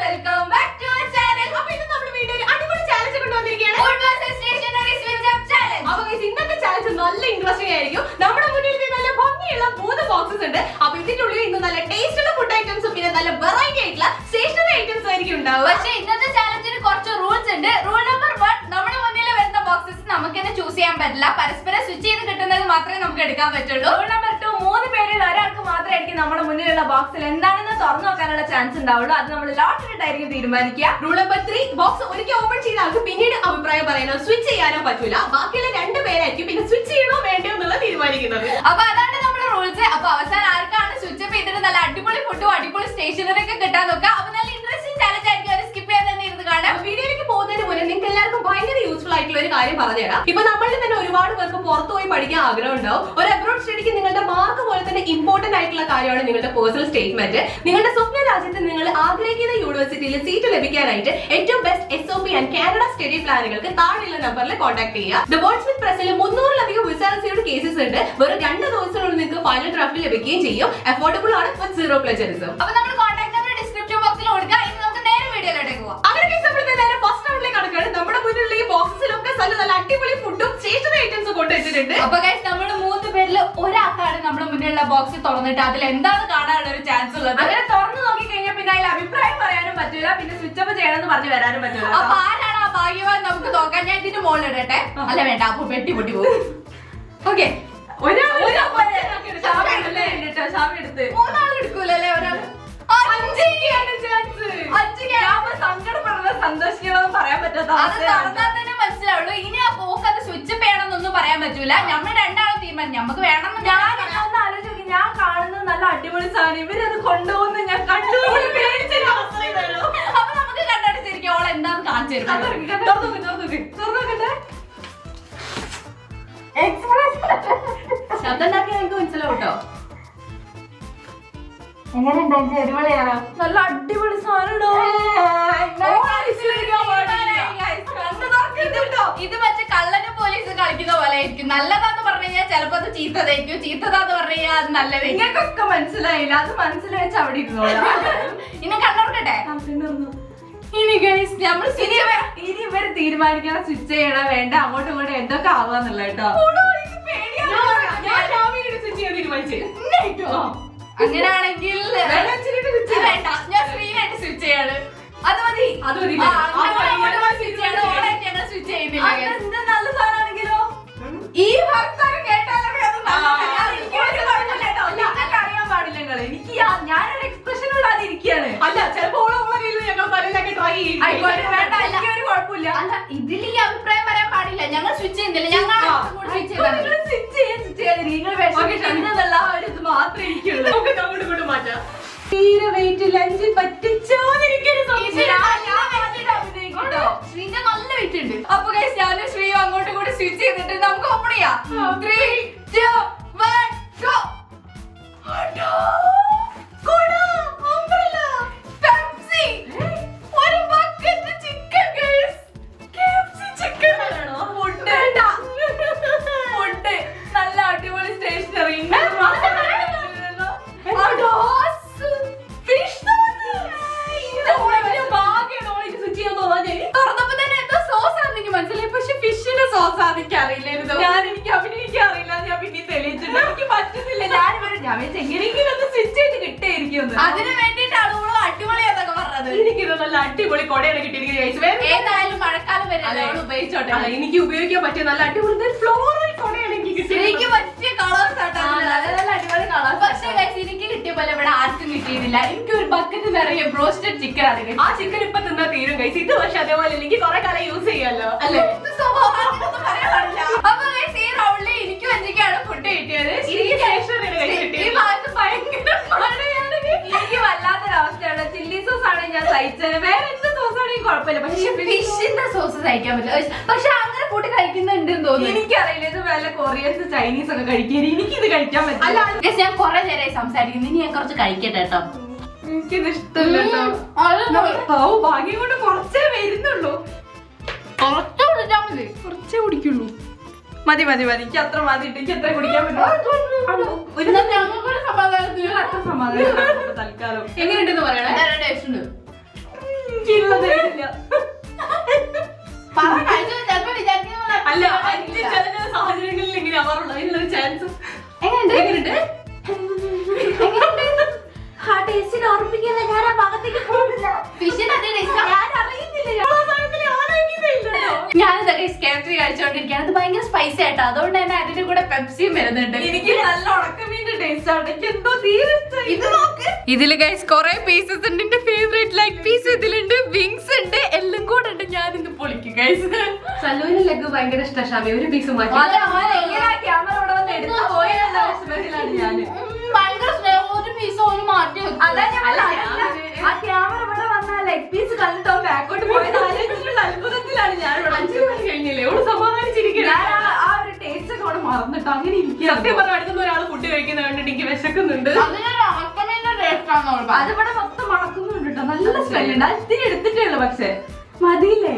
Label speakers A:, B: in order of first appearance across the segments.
A: Welcome back to our channel
B: അപ്പോൾ ഇന്ന് നമ്മൾ വീണ്ടും ഒരു അടിപൊളി challenge കൊണ്ടുവന്നിരിക്കുകയാണ്.
A: Food versus stationery switch up challenge
B: അപ്പോൾ ഇന്നത്തെ ചാലഞ്ച് നല്ല ഇൻട്രസ്റ്റിംഗ് ആയിരിക്കും. നമ്മുടെ മുന്നിൽ നല്ല ഭംഗിയുള്ള മൂന്ന് ബോക്സസ് ഉണ്ട്. അപ്പൊ ഇതിന്റെ ഉള്ളിൽ ഇന്ന് നല്ല ഫുഡ് ഐറ്റംസും പിന്നെ നല്ല വെറൈറ്റി ആയിട്ടുള്ള സ്റ്റേഷനറി ഐറ്റംസ് ആയിരിക്കും ഉണ്ടാവുക.
A: പക്ഷേ ഇന്നത്തെ ചാലഞ്ചിന് കുറച്ച് റൂൾസ് ഉണ്ട്. റൂൾ നമ്പർ വൺ നമ്മുടെ മുന്നിൽ വരുന്ന ബോക്സസ് നമുക്ക് തന്നെ ചൂസ് ചെയ്യാൻ പറ്റില്ല. പരസ്പരം സ്വിച്ച് ചെയ്ത് കിട്ടുന്നത് മാത്രമേ നമുക്ക് എടുക്കാൻ പറ്റുള്ളൂ.
C: റൂൾ നമ്പർ പേരിൽ ഒരാൾക്ക് മാത്രമായിരിക്കും നമ്മുടെ മുന്നിലുള്ള ബോക്സിൽ എന്താണെന്ന് തുറന്നു നോക്കാനുള്ള ചാൻസ് ഉണ്ടാവുള്ളൂ. അത് നമ്മൾ ലോട്ടറി ഇട്ടായിരിക്കും തീരുമാനിക്കുക.
B: റൂൾ നമ്പർ ത്രീ ബോക്സ് ഒരിക്കൽ ഓപ്പൺ ചെയ്ത ആൾക്ക് പിന്നീട് അഭിപ്രായം പറയാനോ സ്വിച്ച് ചെയ്യാനോ പറ്റൂല. ബാക്കിയുള്ള രണ്ട് പേരായിരിക്കും പിന്നെ സ്വിച്ച് ചെയ്യണോ വേണ്ടോ എന്നുള്ള തീരുമാനിക്കുന്നത്.
A: അപ്പൊ അതാണ് നമ്മുടെ റൂൾസ് അപ്പൊ അവസാനം ആർക്കാണ് സ്വിച്ച് അപ്പ് ചെയ്തിട്ട് നല്ല അടിപൊളി ഫുഡും അടിപൊളി സ്റ്റേഷനറി ഒക്കെ കിട്ടാൻ നോക്കുക. അപ്പൊ
B: ഭയങ്കര യൂസ്ഫുൾ ആയിട്ടുള്ള ഒരു കാര്യം പറഞ്ഞുതരാം. ഇപ്പൊ നമ്മളിൽ തന്നെ ഒരുപാട് പേർക്ക് പുറത്തു പോയി പഠിക്കാൻ ആഗ്രഹം ഉണ്ടാവും ഒരു അബ്രോഡ് സ്റ്റഡിക്ക് നിങ്ങളുടെ മാർക്ക് പോലെ തന്നെ ഇമ്പോർട്ടന്റ് ആയിട്ടുള്ള കാര്യമാണ് നിങ്ങളുടെ പേഴ്സണൽ സ്റ്റേറ്റ്മെന്റ് നിങ്ങളുടെ സ്വപ്ന രാജ്യത്ത് നിങ്ങൾ ആഗ്രഹിക്കുന്ന യൂണിവേഴ്സിറ്റിയിൽ സീറ്റ് ലഭിക്കാനായിട്ട് ഏറ്റവും best S O P and Canada study പ്ലാനുകൾക്ക് താഴെയുള്ള നമ്പറിൽ കോൺടാക്ട് ചെയ്യുക. ദ പ്രസിൽ മുന്നൂറിലധികം വിസാൻസിയുടെ കേസസ് ഉണ്ട്. വെറും രണ്ട് ദിവസത്തിനുള്ളിൽ നിങ്ങൾക്ക് ഫൈനൽ ഡ്രാഫ്റ്റ് ലഭിക്കുകയും ചെയ്യും. അഫോർഡബിൾ ആണ് സീറോ പ്ലജറിസം
A: അപ്പൊ നമ്മൾ കോൺടാക്ട് നമ്പർ ഡിസ്ക്രിപ്ഷൻ ബോക്സിൽ കൊടുക്കുക ഇനി നമുക്ക് നേരെ വീഡിയോയിലേക്ക് പോവാം
B: അങ്ങനെ നമ്മൾ നേരെ ഫസ്റ്റ് റൗണ്ടിലേക്ക് കടക്കുകയാണ് നമ്മുടെ മുന്നിലുള്ള ഈ ബോക്സിലൊക്കെ നല്ല നല്ല അടിപൊളി ഫുഡും സ്റ്റേഷനറി ഐറ്റംസും കൊണ്ടുവച്ചിട്ടുണ്ട്
A: അപ്പൊ ഗൈസ് നമ്മുടെ മൂന്ന് പേരിൽ ഒരാൾക്കാണ് നമ്മുടെ മുന്നിലുള്ള ബോക്സ് തുറന്നിട്ട് അതിൽ എന്താണ് കാണാനുള്ള ഒരു ചാൻസ് ഉള്ളത്?
C: അങ്ങനെ തുറന്നു നോക്കി കഴിഞ്ഞാൽ പിന്നെ അതിൽ അഭിപ്രായം പറയാനും പറ്റില്ല പിന്നെ സ്വിച്ച് അപ്പ് ചെയ്യണമെന്ന് പറഞ്ഞു വരാനും പറ്റില്ല
A: അപ്പൊ ആരാണ് ആ ഭാഗ്യവാൻ നമുക്ക് നോക്കാം ഞാൻ ഇതിന്റെ മുകളിൽ ഇടട്ടെ. അല്ല വേണ്ട അപ്പൊ വെട്ടി പൊട്ടി പോകും. ഓക്കെ മൂന്നാൾ എടുക്കൂലല്ലേ ഒരാൾ? അഞ്ച് അഞ്ച്
C: ഞാൻ സങ്കടപ്പെടുന്നത് സന്തോഷിക്കണമെന്ന് പറയാൻ പറ്റാത്ത
A: അത് തുറന്നാൽ തന്നെ മനസ്സിലാവുള്ളൂ. ഇനി ആ പോക്ക് അത് വേണമെന്നൊന്നും പറയാൻ പറ്റൂല. നമ്മൾ രണ്ടാളും തീരുമാനം നമുക്ക് വേണം
C: ഞാൻ ഒന്ന് ആലോചിച്ച് ഞാൻ കാണുന്നത് നല്ല അടിപൊളി സാധനം. ഇവരത് കൊണ്ടുപോകുന്ന ഞാൻ കണ്ടു.
A: അപ്പൊ നമുക്ക് കണ്ടടിച്ചിരിക്കും ഓൾ എന്താന്ന് കാണിച്ചു
B: ശബ്ദം ഉണ്ടാക്കിയാൽ എനിക്ക് മനസ്സിലാവും കേട്ടോ
C: നല്ല അടിപൊളി സാധനം
A: ഇത് മറ്റേ കള്ളനും പോലീസ് കളിക്കുന്ന പോലെ ആയിരിക്കും നല്ലതാന്ന് പറഞ്ഞു കഴിഞ്ഞാൽ ചിലപ്പോ അത് ചീത്തതായിരിക്കും ചീത്തതാന്ന് പറഞ്ഞു കഴിഞ്ഞാൽ അത് നല്ലത്
C: നിങ്ങൾക്കൊക്കെ മനസ്സിലായില്ല അത് മനസ്സിലായിച്ച് അവിടെ ഇരുന്നോളാം
A: ഇനി കണ്ണോർക്കട്ടെ ഇനി ഗൈസ് നമ്മൾ
C: ഇനി ഇവർ ഇനി ഇവർ തീരുമാനിക്കണം സ്വിച്ച് ചെയ്യണ വേണ്ട അങ്ങോട്ടും ഇങ്ങോട്ടും എന്തൊക്കെ ആവാന്നുള്ള കേട്ടോ
A: അങ്ങനെയാണെങ്കിൽ വേണ്ട ഞാൻ സ്ക്രീനായിട്ട് സ്വിച്ച് ചെയ്യാണ് അത് മതി
B: അത് മതി.
C: എന്ത് നല്ല സാധനമാണെങ്കിലോ
A: ഈ വർത്താനം കേട്ടാലേ അത്
C: അറിയാൻ പാടില്ല നിങ്ങൾ. എനിക്ക് ഞാനൊരു എക്സ്പ്രഷൻ ഇല്ലാതെ ഇരിക്കുകയാണ്.
B: അല്ല ചിലപ്പോ ഞങ്ങൾ തലയിലൊക്കെ ട്രൈ ചെയ്യും.
C: വേണ്ട. എനിക്ക് ഒരു കുഴപ്പമില്ല.
A: അല്ല ഇതിൽ ഈ അഭിപ്രായം പറയാൻ പാടില്ല. ഞങ്ങൾ സ്വിച്ച് ചെയ്യുന്നില്ല. ഞങ്ങൾ. സ്വിച്ച്
C: ചെയ്യാൻ switch ചെയ്യാതിരി. നിങ്ങൾ വിഷമിക്കുന്നതല്ല ഒരു ഇത് മാത്രമേ എനിക്കുള്ളൂ
B: നമുക്ക് അങ്ങോട്ടും ഇങ്ങോട്ടും മാറ്റാം. തീരെ വെയിറ്റ് ലഞ്ച് പറ്റിച്ചോന്നിരിക്കൊരു
A: നമുക്ക് ആണ് എനിക്ക് അറിയില്ലായിരുന്നു
C: ഞാൻ എനിക്ക് അഭിനയിക്കാൻ അറിയില്ല ഞാൻ പിന്നെ തെളിയിച്ചിട്ട് എനിക്ക് പറ്റുന്നില്ല. ഞാൻ ഇവർ ഞാൻ വിചാരിച്ചു എങ്ങനെയെങ്കിലും ഒന്ന് സ്വിച്ച് ചെയ്ത് കിട്ടിയിരിക്കും
A: അതിന് വേണ്ടിയിട്ടാണ് അവൾ അടിപൊളിയാന്നൊക്കെ പറഞ്ഞത്.
B: എനിക്കിത് നല്ല അടിപൊളി കൊടയാണ് കിട്ടിയിരിക്കുന്നത്.
A: ഏതായാലും മഴക്കാലം വരെ ഉപയോഗിച്ചോട്ടെ.
B: എനിക്ക് ഉപയോഗിക്കാൻ പറ്റിയ നല്ല അടിപൊളി ഫ്ലോറൽ കൊടയാണ് എനിക്ക് കിട്ടിയത് എനിക്ക്
A: പറ്റിയ കളേഴ്സ്
C: നല്ല അടിപൊളി കളേഴ്സ്
A: പക്ഷെ പോലെ ഇവിടെ ആർക്കും കിട്ടിയിട്ടില്ല എനിക്ക് ഒരു ബക്കറ്റ് നിറയെ ബ്രോസ്റ്റഡ് ചിക്കൻ ആണ്
B: ആ ചിക്കൻ ഇപ്പൊ തിന്നാ തീരും കൈസ് ഇത് പക്ഷെ അതേപോലെ എനിക്ക് കുറെ കാലം യൂസ് ചെയ്യാലോ? അല്ലെ.
A: അപ്പൊ ഈ റൗണ്ടിൽ എനിക്കും അഞ്ചിക്കാണ് ഫുഡ് കിട്ടിയത്. ഈ മാസം ഭയങ്കര
C: കുഴപ്പമില്ല. പക്ഷെ
A: ഫിഷിന്റെ സോസ് കഴിക്കാൻ പറ്റില്ല. പക്ഷെ അങ്ങനെ കൂട്ടി കഴിക്കുന്നുണ്ട് തോന്നുന്നു.
C: എനിക്കറിയില്ല ഇത് വല്ല കൊറിയൻസ് ചൈനീസ് ഒക്കെ കഴിക്കാൻ ഇത് കഴിക്കാൻ പറ്റില്ല.
A: അല്ല ഞാൻ കുറെ നേരമായി സംസാരിക്കുന്നു. ഇനി ഞാൻ കുറച്ച് കഴിക്കട്ടെ കേട്ടോ.
C: എനിക്കിത് ഇഷ്ടമല്ല ഭാഗ്യം കൊണ്ട് കുറച്ചേ വരുന്നുള്ളൂ.
A: കുറച്ചേ കുടിച്ചാൽ മതി.
C: കുറച്ചേ കുടിക്കുള്ളൂ. മതി മതി മതി. എനിക്ക് അത്ര മതി. എനിക്ക് എത്ര കുടിക്കാൻ പറ്റും സമാധാനം തൽക്കാലം.
B: എങ്ങനെയുണ്ടെന്ന് പറയണേ?
A: taste ഉണ്ട്.
B: അല്ല ചില ചില സാഹചര്യങ്ങളിൽ ഇങ്ങനെ ആവാറുള്ളൂ അതിനുള്ളൊരു ചാൻസ്
A: എങ്ങനെയുണ്ട്? അതേ കഴിച്ചോണ്ടിരിക്കുകയാണ്. ഭയങ്കര സ്പൈസി ആയിട്ടോ. അതുകൊണ്ട് തന്നെ അതിന്റെ കൂടെ പെപ്സിയും വരുന്നുണ്ട്.
C: എനിക്ക് നല്ല ഉണക്കമീന്റെ ടേസ്റ്റ് ആണ്. എനിക്ക് എന്തോ തീരെ ഇഷ്ടമായി.
A: ഇത് നോക്ക്. ഇതിൽ ഗൈസ് കൊറേ പീസസ് ഉണ്ട്. ഇതിലുണ്ട് വിങ്സ് ഉണ്ട് എല്ലാം കൂടെ ഉണ്ട്. ഞാൻ ഇന്ന് പൊളിക്കും ഗൈസ്
B: സലൂന് ലഗ് ഭയങ്കര ഇഷ്ടം ഷാമി ഒരു പീസ് മാറ്റി.
C: ക്യാമറ ഇവിടെ വന്ന് എടുത്തു പോയെന്നുള്ള വിഷമത്തിലാണ് ഞാൻ
A: ഭയങ്കര ഒരു പീസ് ഓന് മാറ്റി.
C: അതാ ഞാൻ ആ ക്യാമറ ഇവിടെ വന്ന ലെഗ് പീസ് കണ്ടിട്ടോ ബാക്കോട്ട് പോയത്. ആലോചിച്ചിട്ടുള്ള അത്ഭുതത്തിലാണ് ഞാൻ
B: അഞ്ചു മണി കഴിഞ്ഞില്ലേ? ഓട്
C: ഞാൻ ആ- ഒരു ടേസ്റ്റ് ഒക്കെ അവിടെ മറന്നിട്ടോ. അങ്ങനെ ഇരിക്കുക
B: സത്യം പറഞ്ഞ അടുത്തുനിന്ന് ഒരാൾ ഫുഡ് കഴിക്കുന്ന കണ്ടിട്ട് എനിക്ക് വിശക്കുന്നുണ്ട്.
C: അതിവിടെ മൊത്തം കേട്ടോ നല്ല സ്മെല്ല് ഉണ്ട്. ഇത്തിരി എടുത്തിട്ടേ ഉള്ളൂ പക്ഷെ. മതിയില്ലേ.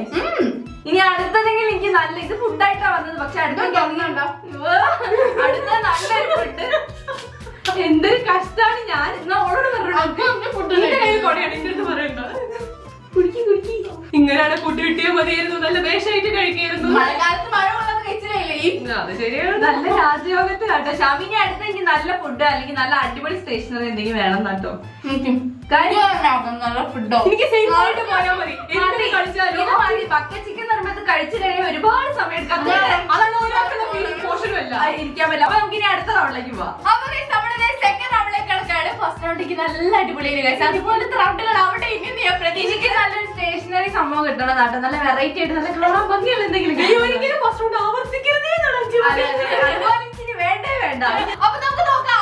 C: ഇനി അടുത്തതെങ്കിൽ എനിക്ക് നല്ല ഇത് ഫുഡായിട്ടാ വന്നത്. പക്ഷെ അടുത്ത? അടുത്ത നല്ലൊരു ഫുഡ് എന്തൊരു കഷ്ടാണ് ഞാൻ. എന്നാ ഓളോട്
B: അടുത്ത് പറയണ്ട. കുടിക്കി കുടിക്കി. ഇങ്ങനെയാണ് ഫുഡ് കിട്ടിയാൽ മതിയായിരുന്നു. നല്ല വേഷമായിട്ട് കഴിക്കായിരുന്നു.
A: മഴക്കാലത്ത് മഴ കൊള്ളത് കഴിച്ചില്ലേ
B: അത് ശരിയാണ്.
C: നല്ല രാജയോഗത്ത് കേട്ടോ ഷാമിനി അടുത്ത് എനിക്ക് നല്ല ഫുഡ് അല്ലെങ്കിൽ നല്ല അടിപൊളി സ്റ്റേഷനറി എന്തെങ്കിലും വേണം കേട്ടോ കഴിച്ചു ഒരുപാട് സമയം ഇരിക്കാൻ പറ്റില്ല. അപ്പൊ നമുക്ക് ഇനി അടുത്ത റൗണ്ടിലേക്ക് പോവാം.
A: അപ്പൊ guys, നമ്മുടെ സെക്കൻഡ് റൗണ്ടിലേക്ക് കിടക്കാണ് ഫസ്റ്റ് റൗണ്ടിലേക്ക് നല്ല അടിപൊളിയാണ് guys. അതുപോലത്തെ റൗണ്ടുകൾ അവിടെ ഇനി
C: എനിക്ക് നല്ലൊരു സ്റ്റേഷനറി സംഭവം കിട്ടണം കേട്ടോ. നല്ല വെറൈറ്റി ആയിട്ട് നല്ല കാണാൻ ഭംഗിയുള്ള എന്തെങ്കിലും
B: ഒരിക്കലും ഫസ്റ്റ് റൗണ്ട് ആവർത്തിക്കരുതേ.
C: അതുപോലെ വേണ്ടേ വേണ്ട.
A: അപ്പൊ നമുക്ക് നോക്കാം.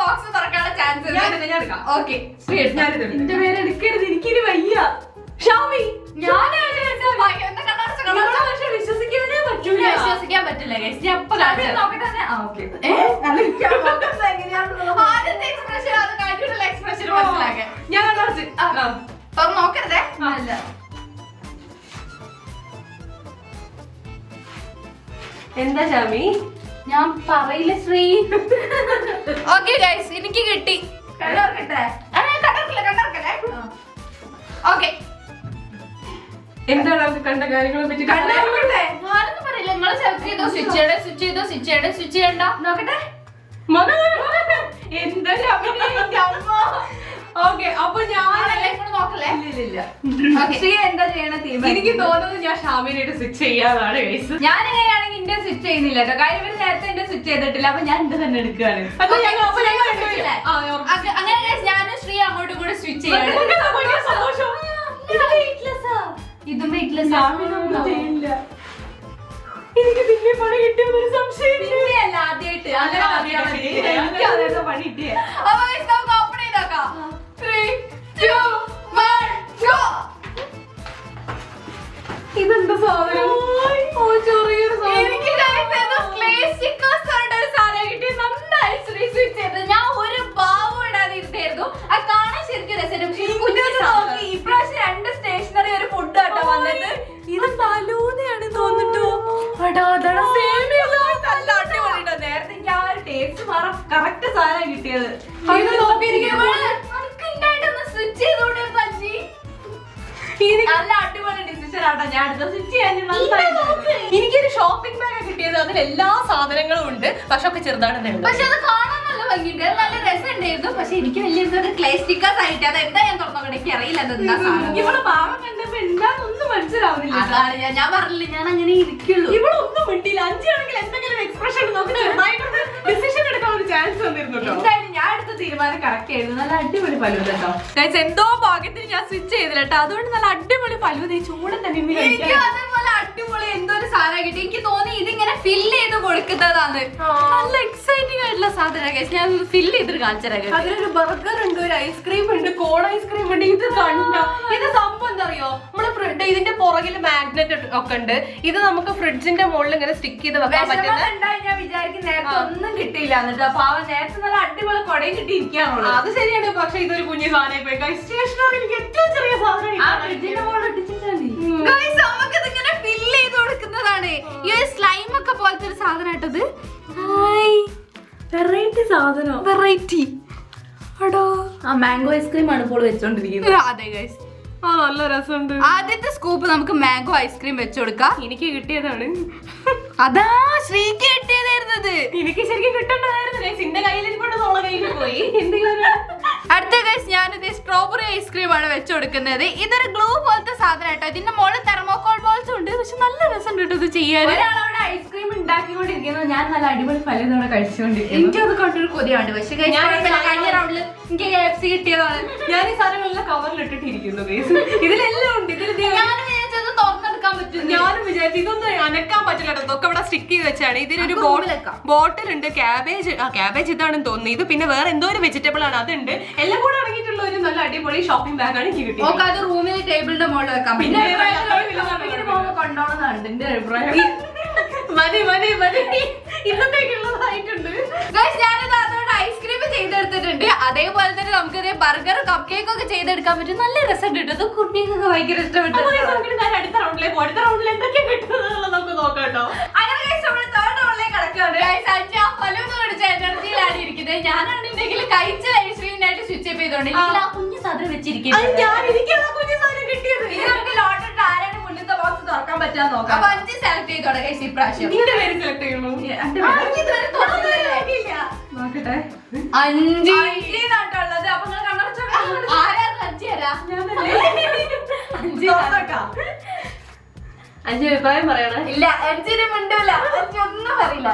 A: ബോക്സ് തുറക്കാനുള്ള ചാൻസ്
B: ഞാൻ.
A: ഓക്കെ.
C: എന്റെ പേര് എടുക്കരുത്. എനിക്കിനി വയ്യ. ഷാമി നിങ്ങളെ പക്ഷെ വിശ്വസിക്കാനേ പറ്റൂല.
A: വിശ്വസിക്കാൻ പറ്റില്ല. ഞാൻ ഇപ്പൊ
C: നോക്കട്ടെ? ആ, എങ്ങനെയാണെന്നുള്ളത്
A: ആദ്യത്തെ എക്സ്പ്രഷൻ അത് കഴിഞ്ഞിട്ടുള്ള എക്സ്പ്രഷൻ മനസ്സിലാക്കാൻ.
B: ഞാൻ കണ്ടു.
A: തുറന്ന് നോക്കരുതേ.
C: അല്ല.
B: എന്താ ഷാമി?
A: ഞാൻ പറയില്ല ശ്രീ? ഓക്കെ ഗൈസ് എനിക്ക് കിട്ടി. ഓക്കെ
B: എന്താണ് കണ്ട കാര്യങ്ങളെ പറ്റി
C: കണ്ടോർക്കട്ടെ?
A: ഞാനൊന്നും പറയില്ല. സെലക്ട് ചെയ്തോ? സ്വിച്ച് ചെയ്യണേ സ്വിച്ച് ചെയ്തോ? സ്വിച്ച് ചെയ്യണേ സ്വിച്ച് ചെയ്യണ്ട.
C: നോക്കട്ടെ.
B: എന്താ ഷാമിനി എന്റെ അമ്മ. ഓക്കെ അപ്പൊ ഞാൻ
C: എന്താ ചെയ്യണ തീരുമാനം
B: എനിക്ക് തോന്നുന്നത് ഞാൻ ഷാമിനായിട്ട് സ്വിച്ച് ചെയ്യാതാണ് ഗൈസ്
C: ഞാൻ എങ്ങനെയാണെങ്കിൽ ഇന്റെ സ്വിച്ച് ചെയ്യുന്നില്ല കേട്ടോ കാര്യം ഇവർ നേരത്തെ എന്റെ സ്വിച്ച് ചെയ്തിട്ടില്ല. അപ്പൊ ഞാൻ എന്റെ തന്നെ എടുക്കുകയാണ്.
A: അങ്ങനെ ഞാനും ശ്രീ അങ്ങോട്ടും കൂടെ സ്വിച്ച് ചെയ്യണം. ഇതും വെയിറ്റ്ലെസ്
B: ചെയ്യില്ല. എനിക്ക് പിന്നെ പണി കിട്ടിയൊരു സംശയം
C: പിന്നെയല്ല ആദ്യമായിട്ട് അങ്ങനെ പണി കിട്ടിയേ.
A: അപ്പൊ നമുക്ക് ഓപ്പൺ ചെയ്തോക്കാം ത്രീ ടു വൺ ഗോ
B: ഇതെന്താ സാധനം?
C: ഓ ചെറിയൊരു
A: എനിക്ക് ഗൈസ് ഏതോ പറഞ്ഞിട്ട് ഒരു സാധനം കിട്ടി. നന്നായി ശ്രീ switch ചെയ്തത്. ഞാൻ ഒരു ഭാവവും ഇടാതെ ഇരുന്നായിരുന്നു. അത് കാണാൻ ശരിക്കും സാധനം.
C: ഇപ്രാവശ്യം രണ്ട് സ്റ്റേഷനറി ഒരു ഫുഡ് ആട്ടോ വന്നിട്ട് ഇത് ബലൂണയാണ് തോന്നിട്ടോ നേരത്തെ ആ ഒരു ടേസ്റ്റ് മാറാൻ കറക്റ്റ് സാധനം കിട്ടിയത്.
A: നോക്കിയിരിക്കുമ്പോൾ
C: നല്ല അടിപൊളി ഡിസിഷൻ ആട്ടോ. ഞാൻ അടുത്ത സ്വിച്ച് ചെയ്യാൻ ഞാൻ
B: എനിക്കൊരു ഷോപ്പിംഗ് ബാഗ് കിട്ടിയത് അതിൽ എല്ലാ സാധനങ്ങളും ഉണ്ട്. പക്ഷെ ഒക്കെ ചെറുതാണ് ഉള്ളൂ.
A: പക്ഷെ അത് കാണാൻ നല്ല ഭംഗിയുണ്ട്. നല്ല രസമുണ്ടായിരുന്നു. പക്ഷെ എനിക്ക് വലിയ ക്ലേ സ്റ്റിക്കേഴ്സ് ആയിട്ട് അത് എന്താ ഞാൻ തുറന്നു എനിക്ക് അറിയില്ല അത് എന്താ സാധനം.
C: ഇവിടെ പാവം കണ്ടപ്പോ എന്താന്നൊന്നും മനസ്സിലാവുന്നില്ല.
A: അതാണ് ഞാൻ ഞാൻ പറഞ്ഞില്ല ഞാൻ അങ്ങനെ ഇരിക്കുള്ളൂ.
B: ഇവിടെ ഒന്നും മിണ്ടിയില്ല അഞ്ചാണെങ്കിൽ എന്തെങ്കിലും എക്സ്പ്രഷൻ നോക്കി. ഡിസിഷൻ എടുക്കാൻ ഒരു ചാൻസ് വന്നിരുന്നു കേട്ടോ
C: ഞാൻ എടുത്ത തീരുമാനം കറക്റ്റ് ആയിരുന്നു. നല്ല അടിപൊളി ഫലൂദ കേട്ടോ. ഗൈസ് എന്തോ ഭാഗ്യത്തിന് ഞാൻ സ്വിച്ച് ചെയ്തില്ല കേട്ടോ. അതുകൊണ്ട് നല്ല അടിപൊളി ഫലൂദ ഈ ചൂട് തന്നെ
A: എനിക്ക് അതേപോലെ അടിപൊളി എന്തോ ഒരു സാധനം കിട്ടി. എനിക്ക് തോന്നി ഇതിങ്ങനെ ഫില്ല് ചെയ്ത് കൊടുക്കുന്നതാണ് നല്ല എക്സൈറ്റിംഗ് ആയിട്ടുള്ള സാധനം. ഞാൻ ഫില്ല് ചെയ്തിട്ട് കാണിച്ചു
B: അതിലൊരു ബർഗർ ഉണ്ട് ഒരു ഐസ്ക്രീം ഉണ്ട് കോൺ ഐസ്ക്രീം ഉണ്ട്. ഇത് കണ്ട ഇത് സംഭവം എന്താ അറിയോ? നമ്മൾ ഫ്രിഡ് ഇതിന്റെ പുറകിൽ മാഗ്നറ്റ് ഒക്കെ ഉണ്ട്. ഇത് നമുക്ക് ഫ്രിഡ്ജിന്റെ മുകളിൽ ഇങ്ങനെ സ്റ്റിക്ക് ചെയ്ത് വെക്കാൻ
C: പറ്റും
B: പറ്റുന്ന
C: ഉണ്ടായി ഞാൻ വിചാരിക്കും നേരത്തെ ഒന്നും കിട്ടിയില്ല എന്നിട്ട്. അപ്പൊ അവൻ നേരത്തെ നല്ല അടിപൊളി കൊടയും കിട്ടി ഇരിക്കാനുള്ളൂ.
B: അത് ശരിയാണ്. പക്ഷെ ഇതൊരു കുഞ്ഞു സാധനം പോയി. സ്റ്റേഷനറി എനിക്ക് ഏറ്റവും ചെറിയ സാധനം
C: ഫ്രിഡ്ജിന്റെ മുകളിൽ.
A: നമുക്ക് ഇതിങ്ങനെ ഫില്ല് ചെയ്ത് കൊടുക്കുന്നതാണ്. ഈ ഒരു സ്ലൈം ഒക്കെ പോലത്തെ ഒരു സാധനം കേട്ടത്
C: വെറൈറ്റി സാധനം?
A: വെറൈറ്റി അടോ.
C: ആ മാംഗോ ഐസ്ക്രീം ആണ് ഇപ്പോൾ വെച്ചോണ്ടിരിക്കുന്നത്.
A: അതെ ഗൈസ്
B: നല്ല രസമുണ്ട്.
A: ആദ്യത്തെ സ്കൂപ്പ് നമുക്ക് മാംഗോ ഐസ്ക്രീം വെച്ചു കൊടുക്കാം.
B: എനിക്ക് കിട്ടിയതാണ്.
A: അതാ ശ്രീക്ക് കിട്ടിയതായിരുന്നത്.
B: എനിക്ക് ശരിക്കും കിട്ടേണ്ടതായിരുന്നു. എന്റെ കയ്യിൽ പോയി. എന്ത് കാര്യം?
A: അടുത്ത ഗൈസ് ഞാനിത് സ്ട്രോബെറി ഐസ്ക്രീം ആണ് വെച്ചു കൊടുക്കുന്നത്. ഇതൊരു ഗ്ലൂ പോലത്തെ സാധനം കേട്ടോ ഇതിന്റെ മുകളിൽ തെർമോകോൾ ബോൾസ് ഉണ്ട്. പക്ഷെ നല്ല രസം കേട്ടോ ഇത് ചെയ്യാൻ.
C: ഐസ്ക്രീം ഉണ്ടാക്കിക്കൊണ്ടിരിക്കുന്നു. ഞാൻ നല്ല അടിപൊളി ഫലം ഇതോടെ കഴിച്ചുകൊണ്ടിരിക്കുന്നു.
A: എനിക്കത് കണ്ടൊരു കൊതിയാണ് പക്ഷെ കഴിഞ്ഞ റൗണ്ടിൽ എനിക്ക് എഫ് സി കിട്ടിയതാണ്.
B: ഞാൻ ഈ സാധനങ്ങളെല്ലാം കവറിൽ ഇട്ടിട്ടിരിക്കുന്നു guys. ഇതിലെല്ലാം ഉണ്ട്. ഇതിൽ ഞാനും വിചാരിച്ചു ഇതൊന്നും അനക്കാൻ പറ്റില്ല ഇതൊക്കെ ഇവിടെ സ്റ്റിക്ക് ചെയ്ത് വെച്ചാണ്.
A: ഇതിനൊരു
B: ബോട്ടിൽ ഉണ്ട് ക്യാബേജ് ആ ക്യാബേജ് ഇതാണെന്ന് തോന്നുന്നു. ഇത് പിന്നെ വേറെ എന്തോ ഒരു വെജിറ്റബിൾ ആണ്. അതുണ്ട്. എല്ലാം കൂടെ അടങ്ങിയിട്ടുള്ള ഒരു നല്ല അടിപൊളി ഷോപ്പിംഗ് ബാഗ് ആണ് എനിക്ക്
A: അത് റൂമിൽ ടേബിളിന്റെ മുകളിൽ വെക്കാം.
C: പിന്നെ കൊണ്ടോണെന്നാണ് എന്റെ അഭിപ്രായം.
B: മതി മതി മതി. ഇന്നത്തേക്കുള്ളതായിട്ടുണ്ട്
A: ഞാനിത് ചെയ്തെടുത്തിട്ടുണ്ട്. അതേപോലെ തന്നെ നമുക്ക് ഇതേ ബർഗർ കപ്പ് കേക്ക് ഒക്കെ ചെയ്തെടുക്കാൻ പറ്റും നല്ല രസം കിട്ടും. കുട്ടികൾക്ക് ഭയങ്കര ഇഷ്ടപ്പെട്ടു
B: അടുത്ത റൗണ്ടിലേക്ക് അടുത്ത റൗണ്ടിൽ എന്തൊക്കെ കിട്ടുന്നത് നമുക്ക് നോക്കാം കേട്ടോ.
C: അങ്ങനെ കടക്കുകയാണ്.
A: അഞ്ച് കുടിച്ച എനർജിയിലാണ് ഇരിക്കുന്നത്. ഞാനാണെന്നുണ്ടെങ്കിൽ കഴിച്ച ഐസ്ക്രീമിനായിട്ട് സ്വിച്ച് അപ്പ് ചെയ്തോണ്ട് ആ. കുഞ്ഞു സാധനം വെച്ചിരിക്കുന്നത്.
B: ഞാൻ എനിക്കാണ് കുഞ്ഞു സാധനം കിട്ടിയത്.
C: ഇനി നമുക്ക് ലോട്ട് ആരാണ് ബോക്സ് തുറക്കാൻ പറ്റാന്ന് നോക്കാം.
A: അപ്പൊ അഞ്ച് സെലക്ട് ചെയ്തോടെ ഗൈസ് ഇപ്രാവശ്യം.
B: നിന്റെ പേര് സെലക്ട് ചെയ്യണോ.
C: നോക്കട്ടെ.
A: അഞ്ച്.
C: നാട്ടുള്ളത് അപ്പൊ നിങ്ങൾ കണ്ണടച്ചോ
A: ആരാ അഞ്ച്. തരാ.
C: തുറന്നേക്കാം.
B: അഞ്ച് അഭിപ്രായം പറയണേ.
A: ഇല്ല അഞ്ചിന് മിണ്ടൂല. അഞ്ച് ഒന്നും പറയില്ല.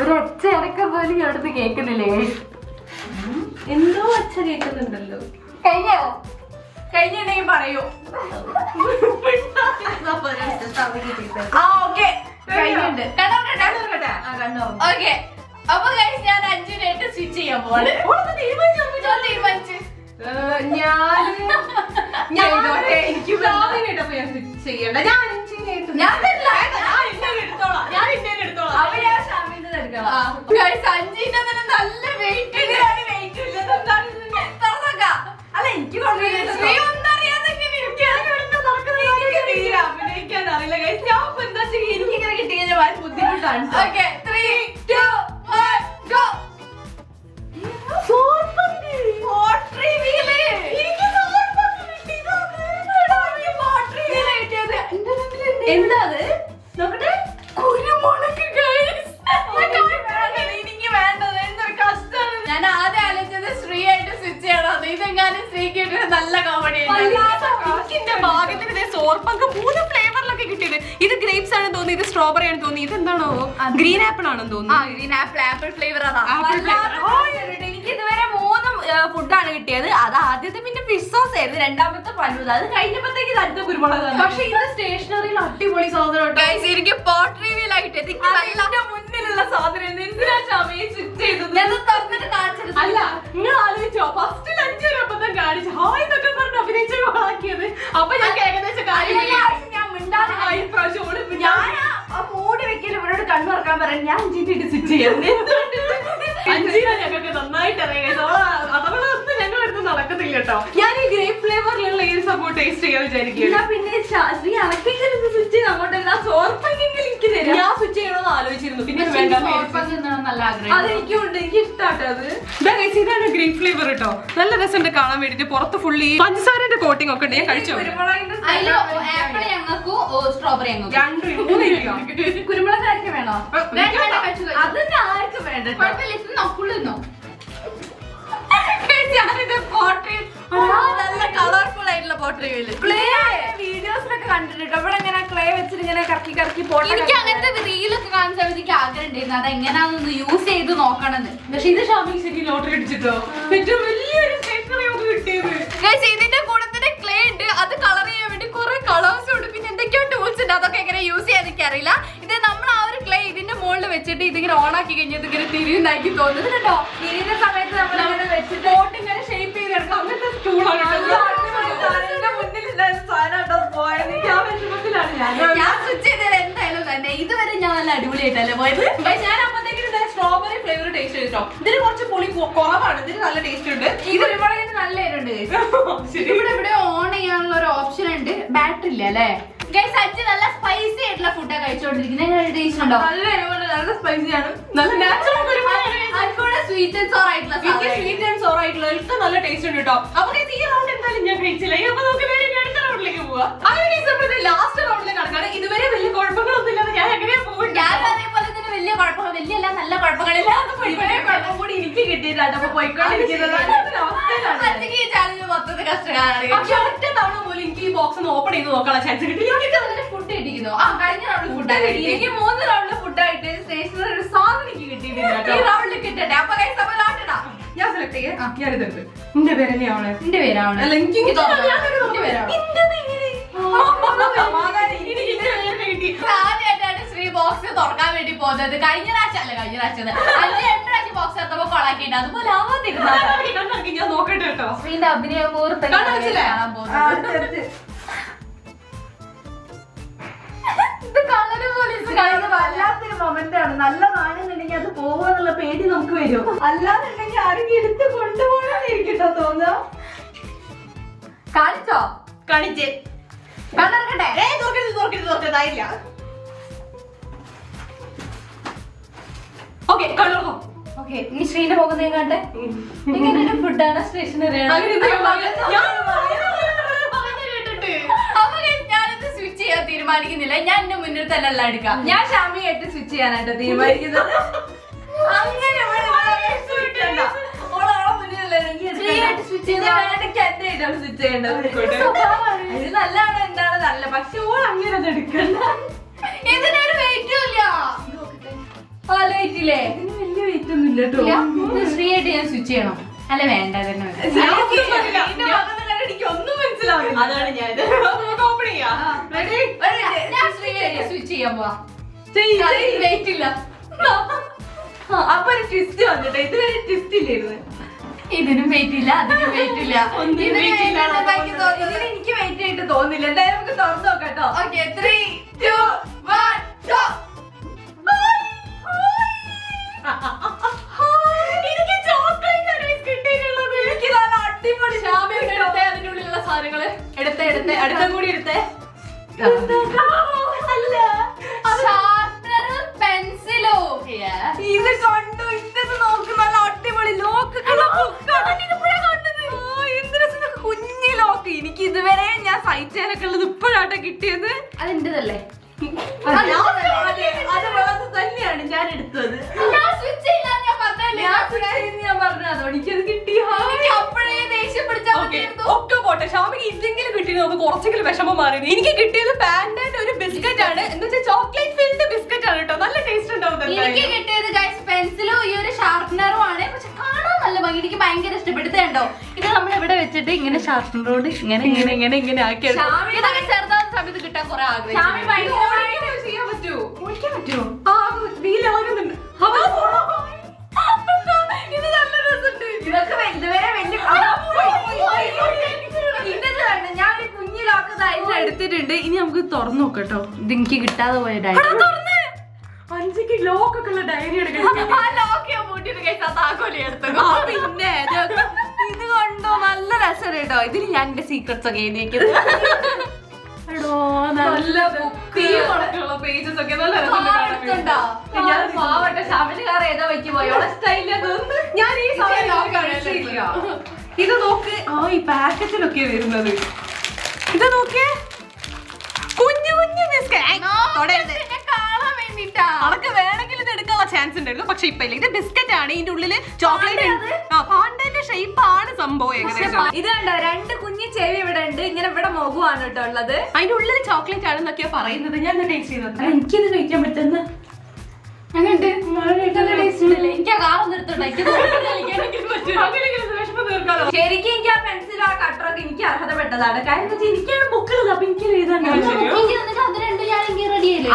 A: ഒരു ഒച്ച ഇറക്കം പോലും അവിടുന്ന് കേൾക്കുന്നില്ലേ?
B: എന്തോ അച്ഛ കേൾക്കുന്നുണ്ടല്ലോ.
A: കഴിഞ്ഞോ?
C: കഴിഞ്ഞിട്ടുണ്ടെങ്കിൽ പറയൂ. ആ ഓക്കെ.
A: അപ്പൊ ഗൈസ് ഞാൻ അഞ്ചിനായിട്ട് സ്വിച്ച് ചെയ്യാൻ പോവാണ്. തീരുമാനിച്ചു
B: ഞാൻ ഞാൻ ചെയ്യണ്ട. ഞാൻ അഞ്ചിനായിട്ട്
A: ഞാൻ ഇതെങ്ങാനും നല്ല കോമഡി
B: ഭാഗ്യത്തിന് മൂന്ന് ഫ്ലേവറിലൊക്കെ കിട്ടിയത്. ഇത് ഗ്രേപ്സ് ആണ് തോന്നുന്നു ഇത് സ്ട്രോബെറി ആണ് തോന്നുന്നു ഇത് എന്താണോ ഗ്രീൻ ആപ്പിൾ ആണെന്ന് തോന്നുന്നു.
A: ഗ്രീൻ ആപ്പിൾ ആപ്പിൾ ഫ്ലേവർ അതാ.
C: എനിക്ക് ഇതുവരെ ഫുഡാണ് കിട്ടിയത്. അത് ആദ്യത്തെ പിന്നെ ഫിഷ് സോസ് ആയിരുന്നു. രണ്ടാമത്തെ പല്ലൂത് അത് കഴിഞ്ഞപ്പോഴത്തേക്ക് അടുത്ത കുരുമുളക്
A: പക്ഷെ ഇത് സ്റ്റേഷനറിയിൽ അടിപൊളി സാധനം എനിക്ക് പോട്ടറി വീൽ ആയിട്ട് എനിക്ക് നല്ല
C: മുന്നിലുള്ള സാധനം എന്തിനാ ചമയെ ചുറ്റ് ചെയ്തത്?
A: ഞാൻ തുറന്നിട്ട് കാണിച്ചത്.
B: അല്ല നിങ്ങൾ ആലോചിച്ചോ. ഫസ്റ്റിൽ അഞ്ചൊരു തന്നെ കാണിച്ചു. ഹായ് എന്നൊക്കെ പറഞ്ഞ് അഭിനയിച്ച് വളാക്കിയത് അപ്പൊ ഞാൻ ഏകദേശം കാര്യം
C: ഞാൻ മിണ്ടാതെ
B: ഇപ്രാവശ്യം
C: ഞാൻ ആ മൂടി വെക്കൽ ഇവരോട് കണ്ണു തുറക്കാൻ പറയാൻ ഞാൻ അഞ്ചിന്റെ സിറ്റ് ചെയ്യുന്നു ചെയ്യാം
B: അഞ്ചിന ഞങ്ങൾക്ക് നന്നായിട്ട് അറിയാം. ഞങ്ങൾ നടക്കത്തില്ല കേട്ടോ. ഞാൻ ഫ്ലേവറിലുള്ള ഈ സംഭവം ടേസ്റ്റ് ചെയ്യാൻ
C: വിചാരിക്കും പിന്നെ ശാ- ശ്രീ അനക്കെങ്കിലും സ്വിച്ച് ചെയ്ത് അങ്ങോട്ട് സോർപ്പെങ്കിലും എനിക്ക് തരാം.
B: ഞാൻ സ്വിച്ച് ചെയ്യണമെന്ന് ആലോചിച്ചിരുന്നു. പിന്നെ വേണ്ട
A: നല്ല ആഗ്രഹം.
C: അതെനിക്കും ഉണ്ട് എനിക്ക് ഇഷ്ടാട്ടോ അത്.
B: ഇതാണ് ഗ്രീൻ ഫ്ലേവർ കേട്ടോ നല്ല രസമുണ്ട് കാണാൻ വേണ്ടിട്ട്. പുറത്ത് ഫുള്ളി പഞ്ചസാരന്റെ കോട്ടിംഗ് ഒക്കെ ഉണ്ട്. ഞാൻ കഴിച്ചു?
A: ആപ്പിൾ ഞങ്ങൾക്കും സ്ട്രോബെറി ഞങ്ങൾക്കും.
C: കുരുമുളക് ആർക്ക് വേണോ?
A: വേണ്ട, വേണ്ട, കഴിച്ചു, കഴിച്ചു.
C: അതിന് ആർക്ക് വേണ്ട.
A: കുഴപ്പമില്ല ഇത് ഞാനിത് പോട്ടറി
C: വീഡിയോസിലൊക്കെ കണ്ടിട്ടുണ്ട് ഇവിടെ ഇങ്ങനെ ക്ലേ വെച്ചിട്ട് ഇങ്ങനെ കറക്കി കറക്കി പോട്ടെ
A: എനിക്ക് അങ്ങനത്തെ റീലൊക്കെ കാണാൻ ആഗ്രഹം ഉണ്ടായിരുന്നു അത് എങ്ങനെയാണെന്ന് യൂസ് ചെയ്ത് നോക്കണമെന്ന്.
B: പക്ഷെ ഇത് ഷോപ്പിംഗ് ശരി ലോട്ടറി അടിച്ചിട്ടോ? ഏറ്റവും വലിയൊരു സ്റ്റേഷനറി നമുക്ക് കിട്ടിയത്.
A: Guys, ഇതിന്റെ കൂടെ തന്നെ ക്ലേ ഉണ്ട്. അത് കളർ ചെയ്യാൻ വേണ്ടി കുറെ കളേഴ്സ് ഉണ്ട്. പിന്നെ എന്തൊക്കെയോ ടൂൾസ് ഉണ്ട്. അതൊക്കെ എങ്ങനെ യൂസ് ചെയ്യാൻ ഇത് നമ്മൾ ആ ഒരു ക്ലേ ഇതിന്റെ മുകളിൽ വെച്ചിട്ട് ഇതിങ്ങനെ ഓൺ ആക്കി കഴിഞ്ഞാൽ ഇതിങ്ങനെ തിരിയുന്നാക്കി തോന്നുന്നു കേട്ടോ.
C: തിരിയുന്ന സമയത്ത് നമ്മൾ ഇങ്ങനെ വെച്ചിട്ട്
B: ഇങ്ങനെ അങ്ങനത്തെ സ്റ്റൂളാണ്
C: ഞാൻ
A: ഞാൻ സ്വിച്ച് ചെയ്തത് എന്തായാലും തന്നെ ഇതുവരെ ഞാൻ നല്ല അടിപൊളിയായിട്ടല്ലേ പോയത്?
B: ഞാൻ അപ്പത്തേക്കും സ്ട്രോബെറി ഫ്ലേവർ ടേസ്റ്റ് ചെയ്തിട്ടോ. ഇതിന് കുറച്ച് പുളി കുറവാണ്. ഇതിന് നല്ല ടേസ്റ്റ് ഉണ്ട്.
C: ഇത് ഒരുപാട് നല്ല എരുണ്ട്
A: ഇവിടെ ഇവിടെ ഓൺ ചെയ്യാനുള്ള ഒരു ഓപ്ഷൻ ഉണ്ട്. ബാറ്ററി ഇല്ല അല്ലേ? അച്ഛൻ നല്ല സ്പൈസി ആയിട്ടുള്ള ഫുഡാണ് കഴിച്ചോണ്ടിരിക്കുന്നത് ടേസ്റ്റ് ഉണ്ടോ?
C: നല്ല എരിവുണ്ട് നല്ല സ്പൈസിയാണ്
B: നല്ല നാച്ചുറൽ
A: അതുകൂടെ സ്വീറ്റ് ആൻഡ് സോർ ആയിട്ടുള്ള.
B: സ്വീറ്റ് ആൻഡ് സോർ ആയിട്ടുള്ള ഒക്കെ നല്ല ടേസ്റ്റ് ഉണ്ട് കേട്ടോ അപ്പൊ ഈ റൗണ്ട് എന്തായാലും ഞാൻ കഴിച്ചില്ല. അപ്പൊ നമുക്ക് വേറെ അടുത്ത റൗണ്ടിലേക്ക് പോവാ. അങ്ങനെ നമ്മുടെ ലാസ്റ്റ് റൗണ്ടിലേക്ക് കടക്കാണ്. ഇതുവരെ വലിയ കുഴപ്പങ്ങളൊന്നും ഇല്ലാതെ ഞാൻ എങ്ങനെയാ പോകുന്നത്
A: ഞാൻ അതേപോലെ തന്നെ വലിയ കുഴപ്പങ്ങൾ വലിയ അല്ല നല്ല കുഴപ്പങ്ങളില്ല
C: ഇവിടെ കുഴപ്പം കൂടി എനിക്ക് കിട്ടിയിട്ടാണ് അപ്പൊ പോയിക്കൊണ്ടിരിക്കുന്നത് അവസ്ഥയിലാണ്
A: മൊത്തത്തിൽ കഷ്ടകാലാണ്
B: ബോക്സ് ഒന്ന് ഓപ്പൺ ചെയ്ത് നോക്കാനുള്ള ചാൻസ് കിട്ടി
A: ഫുഡ് ഇടിക്കുന്നു ആ കഴിഞ്ഞ റൗണ്ടിൽ ഫുഡ്
C: എനിക്ക് മൂന്ന് റൗണ്ടിൽ ഫുഡായിട്ട് സ്റ്റേഷനറി ഒരു സാധനം എനിക്ക് കിട്ടിയിട്ടില്ല
A: ഈ റൗണ്ടിൽ കിട്ടട്ടെ അപ്പൊ ഗൈസ് അപ്പൊ ലോട്ടിടാം
B: ഞാൻ സെലക്ട് ചെയ്യാം ഞാൻ ഇതെടുത്ത് എന്റെ പേര് തന്നെയാണ്
A: എന്റെ പേരാണ്
B: അല്ല എനിക്ക്
A: ഇത് തുറന്നോ?
B: ഞാൻ
A: എന്റെ പേരാണോ?
B: സമാധാനം ഇനി എനിക്ക് എന്റെ പേര് കിട്ടി
A: ആദ്യമായിട്ടാണ് ശ്രീ ബോക്സ് തുറക്കാൻ വേണ്ടി പോകുന്നത് കഴിഞ്ഞ പ്രാവശ്യം അല്ല കഴിഞ്ഞ പ്രാവശ്യം അഞ്ച് രണ്ട് പ്രാവശ്യം ബോക്സ് എത്തുമ്പോ കൊളാക്കിയിട്ട് അതുപോലെ ആവാതിരുന്ന
B: ഞാൻ നോക്കട്ടെ കേട്ടോ
A: ശ്രീന്റെ അഭിനയം മുഹൂർത്തം
C: വല്ലാത്തൊരു മൊമെന്റ് ആണ്. നല്ലതാണെന്നുണ്ടെങ്കിൽ അത് പോവാന്നുള്ള പേടി നമുക്ക് വരും. അല്ലാന്നുണ്ടെങ്കിൽ ആരെങ്കിലും എടുത്ത് കൊണ്ടുപോകണമെന്നിരിക്കട്ടോ തോന്നുക
A: കാണിച്ചോ?
B: കാണിച്ചേ.
A: കണ്ണിറക്കട്ടെ
B: ഏ തുറക്കരുത് തുറക്കരുത് തുറക്കരുതായില്ല ഓക്കെ കണ്ണുറക്കോ
A: ഓക്കെ ഇനി ശ്രീന്റെ മുഖം നീ കണ്ടേ ഇങ്ങനെ ഫുഡാണ് സ്റ്റേഷനറി
B: അങ്ങനെ
A: ചെയ്യാൻ തീരുമാനിക്കുന്നില്ല. ഞാൻ എന്റെ മുന്നിൽ തന്നെ എല്ലാം എടുക്കാം
C: ഞാൻ ഷാമിയായിട്ട് സ്വിച്ച് ചെയ്യാനായിട്ട് തീരുമാനിക്കുന്നത്. അങ്ങനെ സ്വിച്ച് ചെയ്യേണ്ടത് നല്ലതാണോ എന്താണ് നല്ല പക്ഷെ ഓൾ അങ്ങനെ അത് എടുക്കണ്ട.
A: ഇതിനൊരു വെയിറ്റും ഇല്ല.
C: ആലോചിച്ചില്ലേ ഇതിന് വലിയ വെയിറ്റ് ഒന്നും ഇല്ല കേട്ടോ
A: ഇല്ല? ഇത് ശ്രീയായിട്ട് ഞാൻ സ്വിച്ച് ചെയ്യണം. അല്ല വേണ്ട തന്നെ
B: അതാണ് ഞാൻ. Open ചെയ്യാം.
A: സ്വിച്ച് ചെയ്യാൻ പോവാ. വെയിറ്റ് ഇല്ല.
C: അപ്പൊ ഒരു ട്വിസ്റ്റ് വന്നിട്ട് ഇതുവരെ ട്വിസ്റ്റ് ഇല്ലായിരുന്നു
A: ഇതിനും വെയിറ്റ് ഇല്ല അതിനും വെയിറ്റ് ഇല്ല.
C: എനിക്ക് വെയിറ്റ് ആയിട്ട് തോന്നില്ല എന്തായാലും നമുക്ക് തുറന്നു നോക്കാട്ടോ
A: Okay, three, two, one,
B: എടുത്തേ എടുത്തേ കൂടി എടുത്തേ.
C: അല്ല.
A: ഓ? Yeah.
C: ഇത് കണ്ടു ഇന്നത് നോക്ക് നല്ല അടിപൊളി ലോക്ക് കുഞ്ഞി ലോക്ക് എനിക്ക് ഇതുവരെ ഞാൻ സഹിച്ചതിനൊക്കെ ഉള്ളത് ഇപ്പോഴാട്ടോ കിട്ടിയത്.
A: അതെന്റേതല്ലേ?
C: അതെ, അത് തന്നെയാണ് ഞാൻ എടുത്തത്.
B: ഒക്കെ പോട്ടെ. ഷാമിക്ക് ഇതെങ്കിലും കിട്ടിയത് നമുക്ക് കുറച്ചെങ്കിലും വിഷമം മാറി എനിക്ക് കിട്ടിയത് പാൻഡാന്റെ ഒരു ബിസ്ക്കറ്റ് ആണ്. എന്ന് വെച്ചാൽ ചോക്ലേറ്റ് ഫിൽഡ് ബിസ്ക്കറ്റ് ആണ് കേട്ടോ. നല്ല ടേസ്റ്റ് ഉണ്ടാവും
A: എനിക്ക്. കിട്ടിയത് ഗൈസ് പെൻസിലും ഈ ഒരു ഷാർപ്പനറും ആണ്. പക്ഷെ കാണാൻ നല്ല ഭംഗി. എനിക്ക് ഭയങ്കര ഇഷ്ടപ്പെടുത്തുണ്ടോ ഇത് നമ്മൾ ഇവിടെ വെച്ചിട്ട് ഇങ്ങനെ ഷാർപ്പനറോട് ഇങ്ങനെ ഇങ്ങനെ ഇങ്ങനെ ഇങ്ങനെ ആക്കി ഇതൊക്കെ ചെറുതാവുന്ന സമയത്ത് കിട്ടാൻ കുറെ ആഗ്രഹിച്ചു.
B: ചെയ്യാൻ പറ്റുമോ?
C: ഓടിക്കാൻ പറ്റുമോ?
B: ആ അവ
A: ഇത് നല്ല രസമുണ്ട്
C: ഇതൊക്കെ ഇതുവരെ വലിയ. ഇന്നത് കണ്ടോ? ഞാൻ ഒരു കുഞ്ഞു ലോക്ക് അതിൽ എടുത്തിട്ടുണ്ട് ഇനി നമുക്ക് തുറന്നു നോക്കട്ടോ
A: ഇത് എനിക്ക് കിട്ടാതെ പോയ ഡയറി
B: അഞ്ചിക്ക് ലോക്കൊക്കെ ഉള്ള ഡയറി
C: ആ, പിന്നെ ഇത് കൊണ്ടോ? നല്ല രസം കേട്ടോ. ഇതിൽ ഞാൻ എന്റെ സീക്രട്സ് ഒക്കെ എഴുതിയിരിക്കുന്നത്
B: നല്ല തീ കണക്കുള്ള പേജസ് ഒക്കെ നല്ല
C: ഞാൻ പാവട്ടെ ശമനക്കാർ ഏതോ വെച്ച് പോയി ഓളെ സ്റ്റൈലിൽ
B: ഞാൻ ഈ സാധനം
A: ഇത്
B: നോക്ക്. ആ ഈ പാക്കറ്റിലൊക്കെ വരുന്നത്. ഇത് നോക്കിയേ കുഞ്ഞു കുഞ്ഞു ബിസ്ക്കറ്റ്
A: കാണാൻ വേണ്ടിട്ടാ.
B: അവർക്ക് എടുക്കാനുള്ള ചാൻസ് ഉണ്ടായിരുന്നു. പക്ഷെ ഇപ്പൊ ഇല്ല. ഇത് ബിസ്ക്കറ്റ് ആണ്. ഇതിന്റെ ഉള്ളിൽ ചോക്ലേറ്റ് ആ പാണ്ടന്റെ ഷേപ്പ് ആണ് സംഭവം ഏകദേശം.
C: ഇത് കണ്ടോ? രണ്ട് കുഞ്ഞു ചെവി ഇവിടെ ഉണ്ട്. ഇങ്ങനെ ഇവിടെ മുഖമാണ് കേട്ടോ ഉള്ളത്.
B: അതിന്റെ ഉള്ളിൽ ചോക്ലേറ്റ് ആണെന്നൊക്കെയാ പറയുന്നത്. ഞാൻ ടേസ്റ്റ് ചെയ്തത്
C: എനിക്കിത് കഴിക്കാൻ പറ്റുന്ന
A: ഉണ്ടല്ലേ? എനിക്ക് ആ കാറൊന്നും എടുത്തോട്ടെ
B: തീർക്കാലോ?
C: ശരിക്കും എനിക്ക് ആ പെൻസിൽ ആ കട്ടറൊക്കെ എനിക്ക് അർഹതപ്പെട്ടതാണ്. കാര്യം വെച്ചാൽ എനിക്കാണ് ബുക്കുള്ളത് അപ്പൊ എനിക്ക് എഴുതാൻ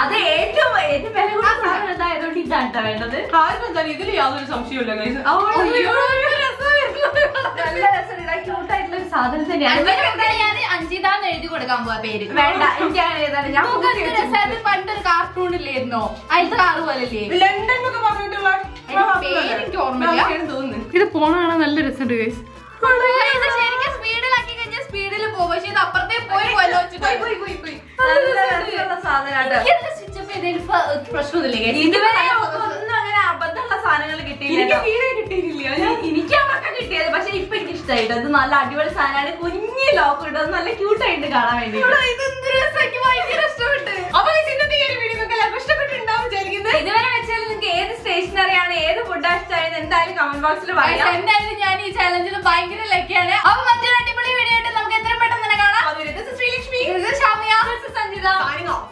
A: അത്
C: ഏറ്റവും ഏറ്റവും വില സാധനം ഇതായതുകൊണ്ട് ഇതാണ് വേണ്ടത്.
B: ഇതിൽ യാതൊരു സംശയമില്ല
C: നല്ല ക്യൂട്ട് ആയിട്ടുള്ള ഒരു സാധനം തന്നെയാണ്
A: അഞ്ചിതാന്ന് എഴുതി കൊടുക്കാൻ പോവാ പേര്.
C: വേണ്ട എഴുതാൻ ഞാൻ
A: പണ്ടൊരു കാർട്ടൂണില്ലായിരുന്നോ അതിലത്തെ കാറ് പോലെ
B: ലണ്ടൻ എന്നൊക്കെ പറഞ്ഞിട്ടുള്ള
A: ഇത് പോണാണ് നല്ല രസമുണ്ട് ഗൈസ് ഇത് ശരിക്കും സ്പീഡിലാക്കി കഴിഞ്ഞാൽ സ്പീഡിൽ പോകും. പക്ഷെ ഇത് അപ്പുറത്തേ പോയി
C: കിട്ടിയത്. പക്ഷെ ഇപ്പൊ എനിക്ക് ഇഷ്ടമായിട്ട് അത് നല്ല അടിപൊളി സാധനമാണ്. കുഞ്ഞു ലോക്ക് ഇട്ടത് നല്ല ക്യൂട്ടായിട്ട് കാണാൻ വേണ്ടി
A: ഇഷ്ടപ്പെട്ടിട്ടുണ്ട് ഇഷ്ടപ്പെട്ടു.
B: അപ്പൊ ഇന്നത്തെ ഈ ഒരു വീഡിയോ എല്ലാവർക്കും
C: ഇതുവരെ വെച്ചാൽ നിങ്ങൾക്ക് ഏത് സ്റ്റേഷനറിയാണ് ഏത് ഫുഡ് ആയിരുന്നു എന്തായാലും കമന്റ് ബോക്സിൽ പറയാം.
A: എന്തായാലും ഞാൻ ഈ ചാലഞ്ചിൽ ഭയങ്കര ലക്കിയാണ് അപ്പൊ മറ്റൊരു അടിപൊളി വീഡിയോ ആയിട്ട് നമുക്ക് എത്ര പെട്ടെന്ന് തന്നെ കാണാം. ശ്രീലക്ഷ്മി. സഞ്ജിത.